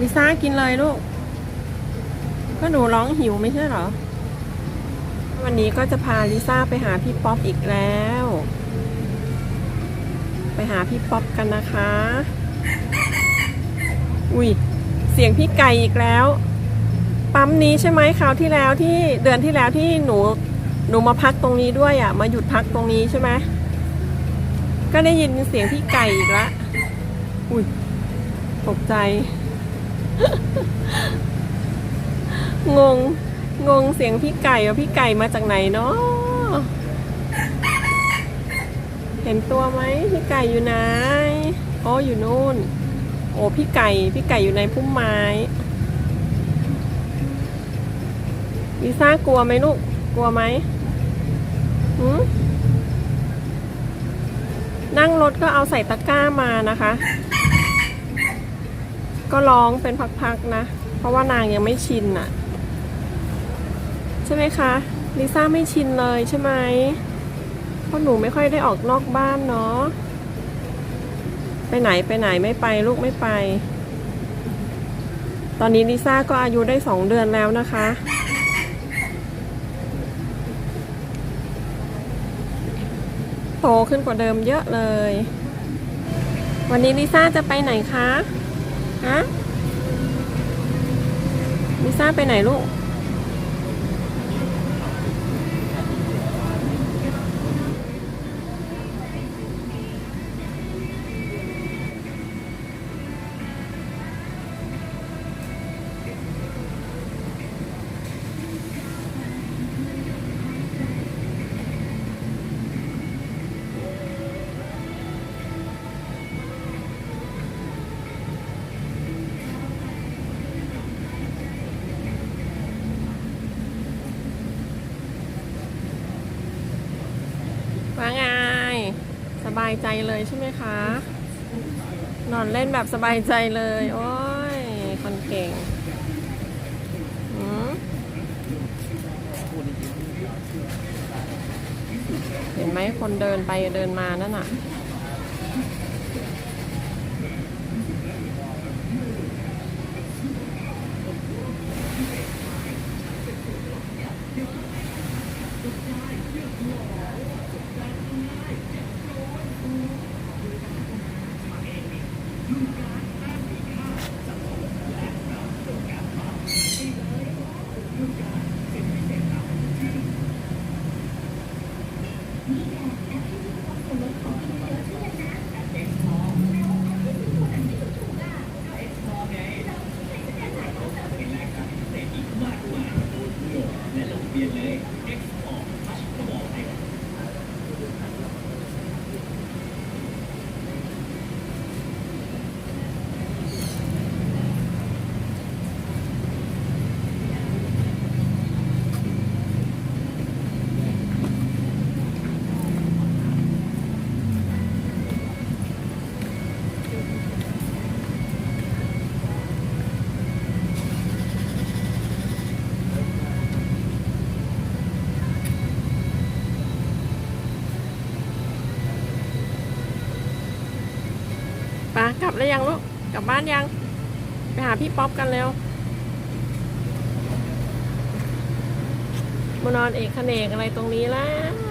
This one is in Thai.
ลิซ่ากินเลยลูก ก็หนูร้องหิวไม่ใช่เหรอ วันนี้ก็จะพาลิซ่าไปหาพี่ป๊อปอีกแล้ว ไปหาพี่ป๊อปกันนะคะ อุ้ยเสียงพี่ไก่อีกแล้ว ปั๊มนี้ใช่ไหมคราวที่แล้วที่เดือนที่แล้วที่หนูหนูมาพักตรงนี้ด้วยอะ มาหยุดพักตรงนี้ใช่ไหมก็ได้ยินเสียงพี่ไก่อีกแล้วอุ้ยตกใจ งง งงเสียงพี่ไก่ว่าพี่ไก่มาจากไหนเนาะเห็นตัวไหมพี่ไก่อยู่ไหนโอ้อยู่นู่น โอ้พี่ไก่ พี่ไก่อยู่ในพุ่มไม้ลิซ่ากลัวไหมลูก กลัวไหมหืมนั่งรถก็เอาใส่ตะกร้ามานะคะ ก็ร้องเป็นพักๆนะ เพราะว่านางยังไม่ชินอะใช่ไหมคะลิซ่าไม่ชินเลยใช่ไหมเพราะหนูไม่ค่อยได้ออกนอกบ้านเนาะไปไหนไปไหนไม่ไปลูกไม่ไป ตอนนี้ลิซ่าก็อายุได้สองเดือนแล้วนะคะ โตขึ้นกว่าเดิมเยอะเลย วันนี้ลิซ่าจะไปไหนคะ ฮะลิซ่าไปไหนลูกายใจเลยใช่ไหมคะ นอนเล่นแบบสบายใจเลย โอ้ย คนเก่งเห็นไหมคนเดินไปเดินมานั่นน่ะ you ปกลับแล้วยังลูก กลับบ้านยัง ไปหาพี่ป๊อปกันเร็วมานอนเอกเขนกอะไรตรงนี้แล้ว